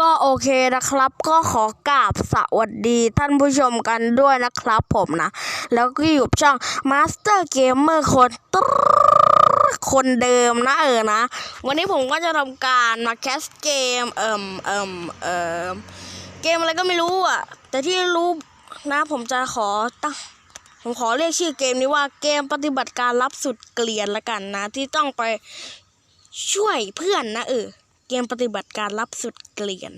ก็โอเคนะครับ ก็ขอกราบสวัสดีท่านผู้ชมกันด้วยนะครับผมนะ แล้วก็อยู่กับช่อง Master Gamer คนตคนเดิมนะเออนะ วันนี้ผมก็จะทำการมาแคสเกม เอ่มเอ่มเอ่มเกมอะไรก็ไม่รู้อะ แต่ที่รู้นะผมจะขอตั้งผมขอเรียกชื่อเกมนี้ว่าเกมปฏิบัติการลับสุดเกลียนละกันนะ ที่ต้องไปช่วยเพื่อนนะเออ เกมปฏิบัติการลับสุดเกลียน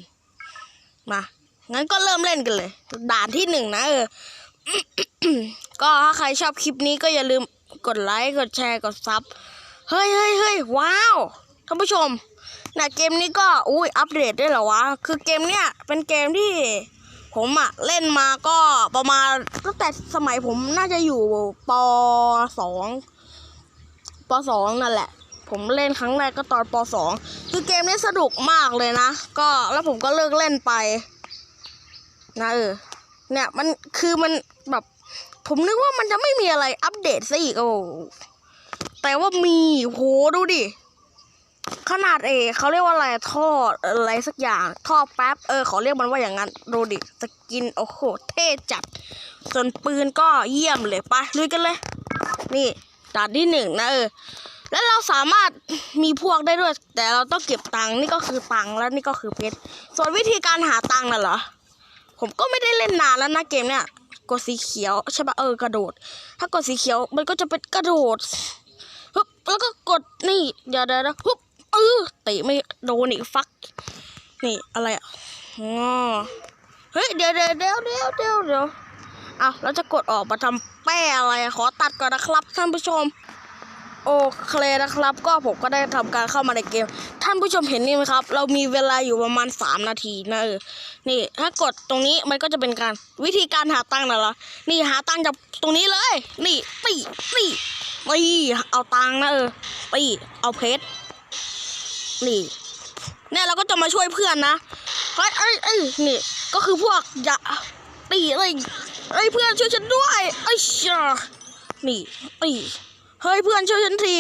มา งั้นก็เริ่มเล่นกันเลย ด่านที่หนึ่งนะเออ ก็ถ้าใครชอบคลิปนี้ก็อย่าลืมกดไลค์ กดแชร์ กดซับ เฮ้ยเฮ้ยเฮ้ยว้าว ท่านผู้ชมนะเกมนี้ก็ อุ้ย อัปเดตได้เหรอวะ คือเกมเนี้ยเป็นเกมที่ผมอะเล่นมาก็ประมาณตั้งแต่สมัยผมน่าจะอยู่ปสองปสองนั่นแหละ ผมเล่นครั้งแรกก็ตอนปสองคือเกมนี้สนุกมากเลยนะ ก็แล้วผมก็เลิกเล่นไป นะเออ เนี่ยมันคือมันแบบ ผมนึกว่ามันจะไม่มีอะไรอัปเดตซะอีกโอ้แต่ว่ามีโหดูดิ ขนาดเอเขาเรียกว่าอะไรท่ออะไรสักอย่าง ท่อแป๊บเออเขาเรียกมันว่าอย่างนั้นดูดิสกินโอ้โหเท่จัด ส่วนปืนก็เยี่ยมเลยไปลุยกันเลย นี่ด่านที่หนึ่งนะเออ แล้วเราสามารถมีพวกได้ด้วย แต่เราต้องเก็บตังค์นี่ก็คือตังค์แล้วนี่ก็คือเพชรส่วนวิธีการหาตังค์น่ะเหรอ ผมก็ไม่ได้เล่นนานแล้วนะเกมเนี้ยกดสีเขียวใช่ปะเออกระโดด ถ้ากดสีเขียวมันก็จะเป็นกระโดดฮึบแล้วก็กดนี่เดี๋ยวเดี๋ยวเดี๋ยวฮึบเออเตะไม่โดนอีกฟัก นี่อะไรอะอ๋อเฮ้ยเดี๋ยวเดี๋ยวเดี๋ยวเดี๋ยวเดี๋ยวเดี๋ยวอะแล้วจะกดออกมาทำแป้อะไรขอตัดก่อนนะครับท่านผู้ชม โอเคนะครับ ก็ผมก็ได้ทำการเข้ามาในเกม ท่านผู้ชมเห็นนี่ไหมครับ เรามีเวลาอยู่ประมาณ 3 นาทีนะเออนี่ ถ้ากดตรงนี้มันก็จะเป็นการวิธีการหาตังค์นะเหรอนี่หาตังค์จากตรงนี้เลย นี่ตีนี่นี่เอาตังค์นะเออตีเอาเพชรนี่เนี่ยเราก็จะมาช่วยเพื่อนนะเฮ้ยเอ้ยเอ้ยนี่ก็คือพวกอย่าตีเอ้ยเอ้ยเพื่อนช่วยฉันด้วยไอ้ชานี่ตี เฮ้ยเพื่อนช่วยฉันที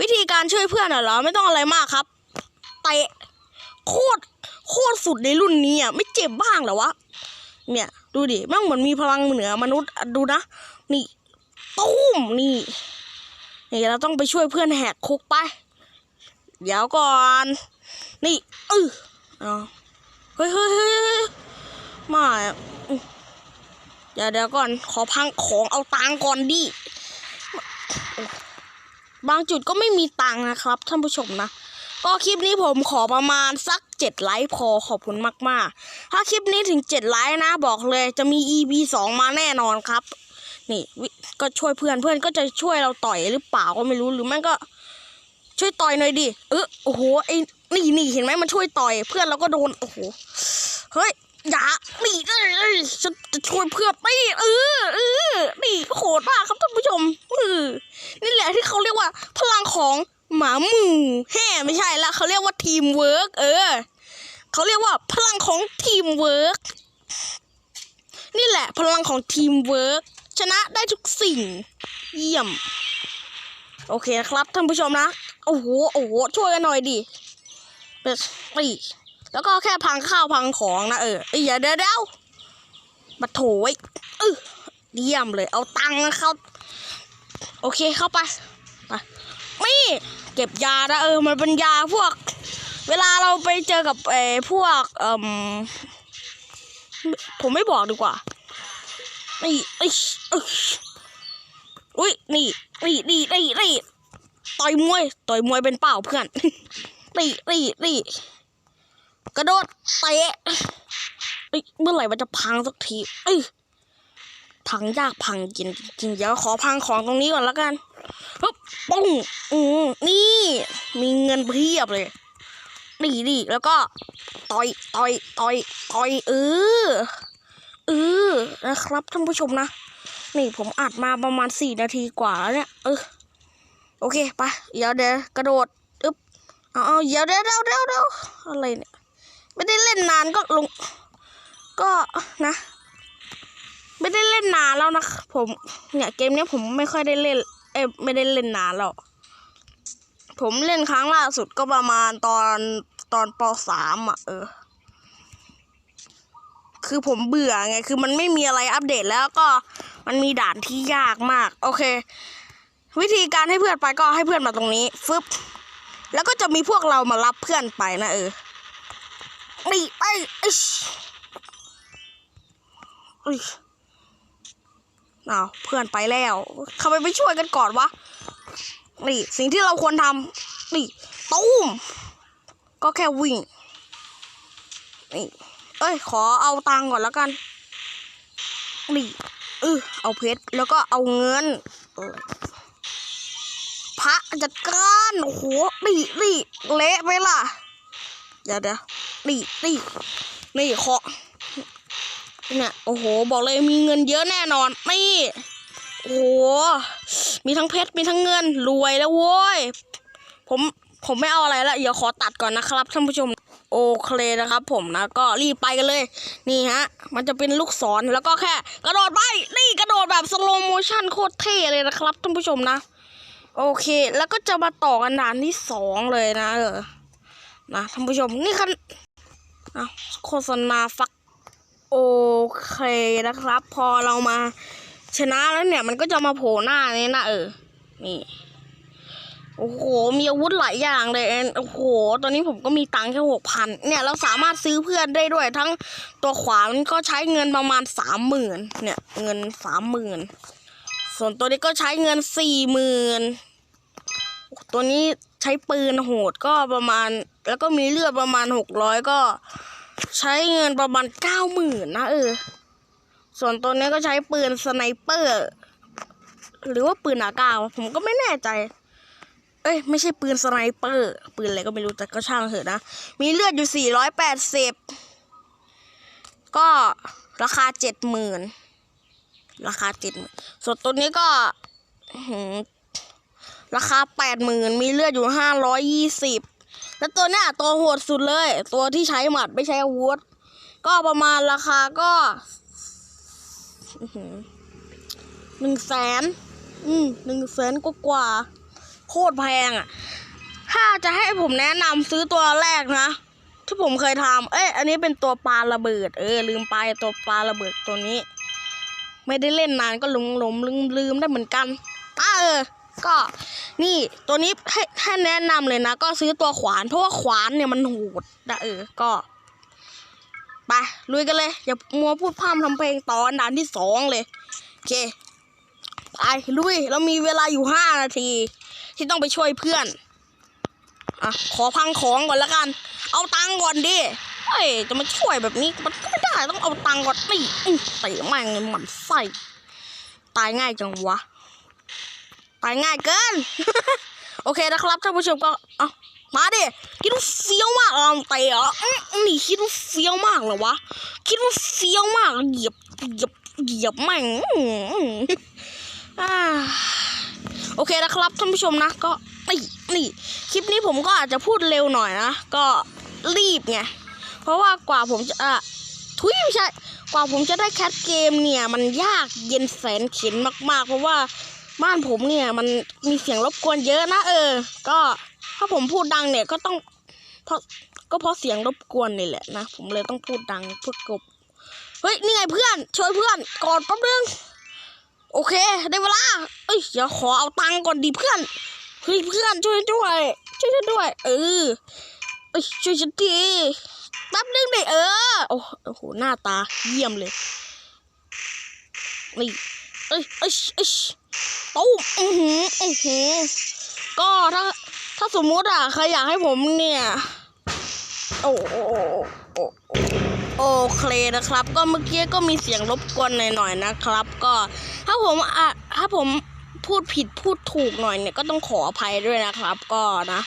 วิธีการช่วยเพื่อนเหรอไม่ต้องอะไรมากครับเตะโคตรโคตรสุดในรุ่นนี้อะไม่เจ็บบ้างเหรอวะเนี่ยดูดิแม่งเหมือนมีพลังเหนือมนุษย์ดูนะนี่ตุ้มนี่นี่เราต้องไปช่วยเพื่อนแหกคุกไป เดี๋ยวก่อน นี่เออเฮ้ยเฮ้ยเฮ้ยเฮ้ยมาอะอื้อเดี๋ยวเดี๋ยวก่อนขอพังของเอาตังก่อนดิ บางจุดก็ไม่มีตังนะครับ ท่านผู้ชมนะ ก็คลิปนี้ผมขอประมาณสักเจ็ดไลค์พอขอบคุณมากๆ ถ้าคลิปนี้ถึงเจ็ดไลค์นะ บอกเลยจะมี EP สองมาแน่นอนครับ นี่ก็ช่วยเพื่อนเพื่อนก็จะช่วยเราต่อยหรือเปล่าก็ไม่รู้หรือไม่ก็ ช่วยต่อยหน่อยดิเออโอ้โหไอ้นี่นี่เห็นไหมมันช่วยต่อย เพื่อนเราก็โดนโอ้โหเฮ้ยอย่านี่เอ้ยเอ้ยฉันจะช่วยเพื่อนนี่เออเออนี่โหดมากครับท่านผู้ชม ละที่เขาเรียกว่า พลังของหมาหมู่แฮ่ไม่ใช่ละเขาเรียกว่าทีมเวิร์กเออเขาเรียกว่าพลังของทีมเวิร์กนี่แหละ พลังของทีมเวิร์กชนะได้ทุกสิ่ง เยี่ยม โอเคนะครับท่านผู้ชมนะ โอ้โหโอ้โหช่วยกันหน่อยดิเป็ดปีแล้วก็แค่พังข้าวพังของนะเออเอ้ยอย่าเดี๋ยวเดี๋ยวมาโถยเออเยี่ยมเลย เอาตังค์นะครับ โอเคเข้าไปไปนี่เก็บยานะเออมันเป็นยาพวก เวลาเราไปเจอกับไอ้พวกเอ่มผมไม่บอกดีกว่านี่เอ้อุ้ยนี่นี่นี่นี่นี่ต่อยมวยต่อยมวยเป็นเปล่าเพื่อนนี่นี่นี่กระโดดเตะเอ้ยเมื่อไหร่มันจะพังสักทีเอ้ย พังยากพังจริงจริงๆเดี๋ยวขอพังของตรงนี้ก่อนแล้วกันฮึบปุ้งอืมนี่ มีเงินเพียบเลยนี่นี่แล้วก็ต่อยต่อยต่อยต่อยเออเออนะครับท่านผู้ชมนะนี่ผมอัดมาประมาณสี่นาทีกว่าแล้วเนี่ยเออโอเคไปเดี๋ยวเดี๋ยวกระโดดอึ๊บเอาเอาเดี๋ยวเดี๋ยวเดี๋ยวเดี๋ยวเดี๋ยวอะไรเนี่ยไม่ได้เล่นนานก็ลง ก็นะ ไม่ได้เล่นนานแล้วนะผมเนี่ยเกมนี้ผมไม่ค่อยได้เล่น เอ้ไม่ได้เล่นนานแล้วผมเล่นครั้งล่าสุดก็ประมาณตอนตอนปสามอะเออ คือผมเบื่อไง คือมันไม่มีอะไรอัปเดตแล้วก็มันมีด่านที่ยากมาก โอเค วิธีการให้เพื่อนไปก็ให้เพื่อนมาตรงนี้ ฟึบแล้วก็จะมีพวกเรามารับเพื่อนไปนะเออนี่ไอ้ไอ้ชอุ้ย อ้าวเพื่อนไปแล้วทำไมไม่ช่วยกันก่อนวะนี่สิ่งที่เราควรทำนี่ตุ้มก็แค่วิ่งนี่เอ้ย ขอเอาตังก่อนแล้วกันนี่เออเอาเพชรแล้วก็เอาเงินพระจัดการโอ้โหนี่นี่เละไปล่ะเดี๋ยวเดี๋ยวนี่นี่นี่เคาะ เนี่ยโอ้โห บอกเลยมีเงินเยอะแน่นอนนี่โอ้โหมีทั้งเพชรมีทั้งเงินรวยแล้วโว้ยผมผมไม่เอาอะไรละเดี๋ยวขอตัดก่อนนะครับท่านผู้ชมโอเคนะครับ ผมนะก็รีบไปกันเลย นี่ฮะ มันจะเป็นลูกศรแล้วก็แค่ กระโดดไปนี่กระโดดแบบสโลโมชั่นโคตรเท่เลยนะครับท่านผู้ชมนะโอเค แล้วก็จะมาต่อกันด่านที่สองเลยนะเออนะท่านผู้ชมนี่คันนะโฆษณาฟัก อเคนะครับ พอเรามาชนะแล้วเนี่ย มันก็จะมาโผล่หน้านี่นะเออ นี่โอ้โห มีอาวุธหลายอย่างเลย โอ้โห ตอนนี้ผมก็มีตังค์แค่หกพัน เนี่ย เราสามารถซื้อเพื่อนได้ด้วย ทั้งตัวขวามันก็ใช้เงินประมาณสามหมื่นเนี่ย เงินสามหมื่น ส่วนตัวนี้ก็ใช้เงินสี่หมื่น ตัวนี้ใช้ปืนโหดก็ประมาณ แล้วก็มีเลือดประมาณหกร้อยก็ ใช้เงินประมาณเก้าหมื่นนะเออ ส่วนตัวนี้ก็ใช้ปืนสไนเปอร์ หรือว่าปืนอากาศวผมก็ไม่แน่ใจ เอ้ย ไม่ใช่ปืนสไนเปอร์ ปืนอะไรก็ไม่รู้แต่ก็ช่างเถอะนะ มีเลือดอยู่สี่ร้อยแปดสิบก็ราคาเจ็ดหมื่นราคาเจ็ดหมื่นส่วนตัวนี้ก็ราคาแปดหมื่นมีเลือดอยู่ห้าร้อยยี่สิบ แล้วตัวเนี้ยตัวโหดสุดเลย ตัวที่ใช้หมัดไม่ใช้อาวุธ ก็ประมาณราคาก็หนึ่งแสนอืมหนึ่งแสนกว่า โคตรแพงอะ ถ้าจะให้ผมแนะนำซื้อตัวแรกนะ ที่ผมเคยทำเอ้ยอันนี้เป็นตัวปลาระเบิด เออ ลืมไปตัวปลาระเบิดตัวนี้ ไม่ได้เล่นนานก็หลงหลงลืมลืมได้เหมือนกันอะเออ ก็ นี่ตัวนี้ให้ให้แนะนำเลยนะ ก็ซื้อตัวขวานเพราะว่าขวานเนี่ยมันโหดนะเออก็ไปลุยกันเลย อย่ามัวพูดพร่ำทำเพลงตอนด่านที่สองเลยโอเคไปลุยเรามีเวลาอยู่ห้านาที ที่ต้องไปช่วยเพื่อนอะขอพังของก่อนแล้วกัน เอาตังก่อนดิเอ้ยจะมาช่วยแบบนี้มันก็ไม่ได้ต้องเอาตังก่อนตีอื้อเตะแม่งเลยหมันไส้ตายง่ายจังวะ ตายง่ายเกิน โอเคนะครับท่านผู้ชมก็เอามาดิคิดว่าเฟี้ยวมากเหรอเตะเหรออื้อนี่คิดว่าเฟี้ยวมากเหรอวะคิดว่าเฟี้ยวมากเหยียบเหยียบเหยียบแม่งโอเคนะครับท่านผู้ชมนะ ก็นี่นี่คลิปนี้ผมก็อาจจะพูดเร็วหน่อยนะ ก็รีบไงเพราะว่ากว่าผมจะอะทุยไม่ใช่กว่าผมจะได้แคทเกมเนี่ย มันยากเย็นแสนเข็นมากๆ เพราะว่า บ้านผมเนี่ย มันมีเสียงรบกวนเยอะนะเออ ก็ถ้าผมพูดดังเนี่ยก็ต้องเพราะก็เพราะเสียงรบกวนนี่แหละนะผมเลยต้องพูดดังเพื่อกบเฮ้ยนี่ไงเพื่อนช่วยเพื่อนก่อนแป๊บนึงโอเค ได้เวลาเอ้ยเดี๋ยวขอเอาตังค์ก่อนดิเพื่อนเฮ้ยเพื่อนช่วยด้วยช่วยฉันด้วย เออเอ้ยช่วยฉันทีแป๊บนึงดิเออโอ้โอ้โหหน้าตาเยี่ยมเลยนี่เอ้ยเอ้ยเอ้ย ตู้อือหืออือหือก็ถ้าถ้าสมมุติอะใครอยากให้ผมเนี่ย โอ้โอ้โอ้โอเคนะครับ ก็เมื่อกี้ก็มีเสียงรบกวนหน่อยๆนะครับ ก็ถ้าผมอะถ้าผมพูดผิดพูดถูกหน่อยเนี่ยก็ต้องขออภัยด้วยนะครับ ก็นะ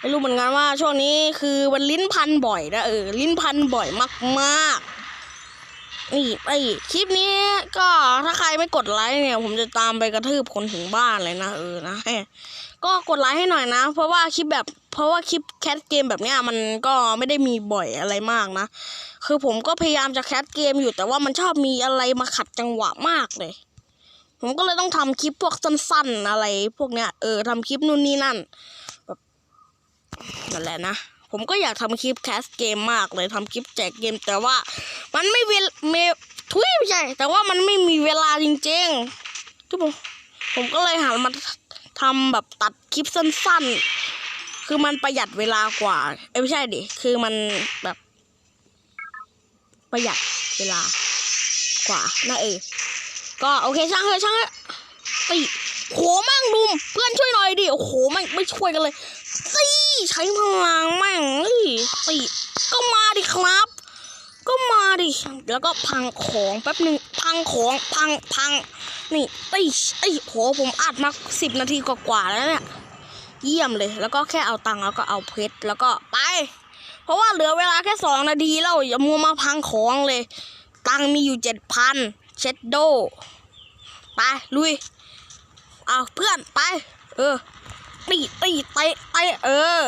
ไม่รู้เหมือนกันว่าช่วงนี้คือมันลิ้นพันบ่อยนะเออลิ้นพันบ่อยมากๆ นี่ไอคลิปนี้ก็ถ้าใครไม่กดไลค์เนี่ย ผมจะตามไปกระทืบคนถึงบ้านเลยนะเออนะก็กดไลค์ให้หน่อยนะ เพราะว่าคลิปแบบ เพราะว่าคลิปแคสเกมแบบเนี้ยมันก็ไม่ได้มีบ่อยอะไรมากนะ คือผมก็พยายามจะแคสเกมอยู่แต่ว่ามันชอบมีอะไรมาขัดจังหวะมากเลย ผมก็เลยต้องทำคลิปพวกสั้นๆอะไร พวกเนี้ยเออทำคลิปนู่นนี่นั่นแบบนั่นแหละนะ ผมก็อยากทำคลิปแคสเกมมากเลยทำคลิปแจกเกม แต่ว่ามันไม่เวลเมทุยไม่ใช่แต่ว่ามันไม่มีเวลาจริงๆทุกผมผมก็เลยหันมาทำแบบตัดคลิปสั้น ๆ คือมันประหยัดเวลากว่าเอ้ไม่ใช่ดิ คือมันแบบประหยัดเวลากว่านะเออ ก็โอเคช่างเถอะช่างเถอะตีโหมั่งดุมเพื่อนช่วยหน่อยดิ โอ้โหไม่ไม่ช่วยกันเลยตี ใช้พลังแม่งเอ้ยตีก็มาดิครับ ก็มาดิ แล้วก็พังของแป๊บหนึ่งพังของพังพัง นี่ตีไอ้โหผมอัดมาสิบนาทีกว่าๆแล้วเนี่ย เยี่ยมเลย แล้วก็แค่เอาตังค์แล้วก็เอาเพชรแล้วก็ไป เพราะว่าเหลือเวลาแค่สองนาทีแล้วอย่ามัวมาพังของเลย ตังค์มีอยู่เจ็ดพันเช็ดโด ไปลุย เอาเพื่อนไป เออ ตีตีเตะเตะเออ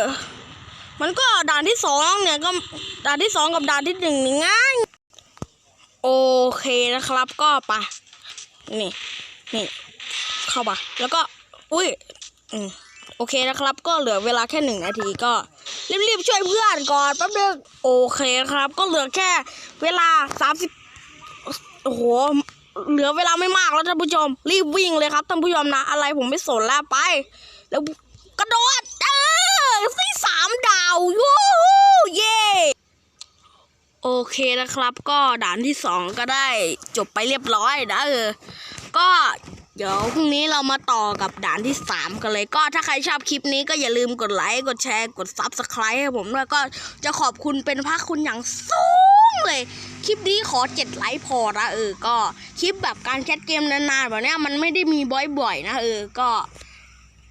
มันก็ด่านที่สองเนี่ยก็ด่านที่สองกับด่านที่หนึ่งนี่ง่ายโอเคนะครับก็ไปนี่นี่เข้าไปแล้วก็อุ้ยอืมโอเคนะครับ ก็เหลือเวลาแค่หนึ่งนาทีก็รีบๆช่วยเพื่อนก่อนแป๊บนึงโอเคครับ ก็เหลือแค่เวลาสามสิบโอ้โหเหลือเวลาไม่มากแล้วท่านผู้ชม รีบวิ่งเลยครับท่านผู้ชมนะ อะไรผมไม่สนแล้วไป แล้ว กระโดดเออที่สามดาวยูฮูเย่โอเคนะครับก็ด่านที่สองก็ได้จบไปเรียบร้อยนะเออ ก็เดี๋ยวพรุ่งนี้เรามาต่อกับด่านที่ 3 กันเลย ก็ถ้าใครชอบคลิปนี้ก็อย่าลืมกดไลค์ กดแชร์ กด Subscribe ให้ผมด้วยก็จะขอบคุณเป็นพระคุณอย่างสูงเลย คลิปนี้ขอ 7 ไลค์พอนะเออ ก็คลิปแบบการแคสเกมนานๆแบบนี้มันไม่ได้มีบ่อยๆ นะเออ ก็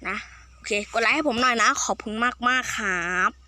นะ โอเค กดไลค์ให้ผมหน่อยนะ ขอบคุณมากๆครับ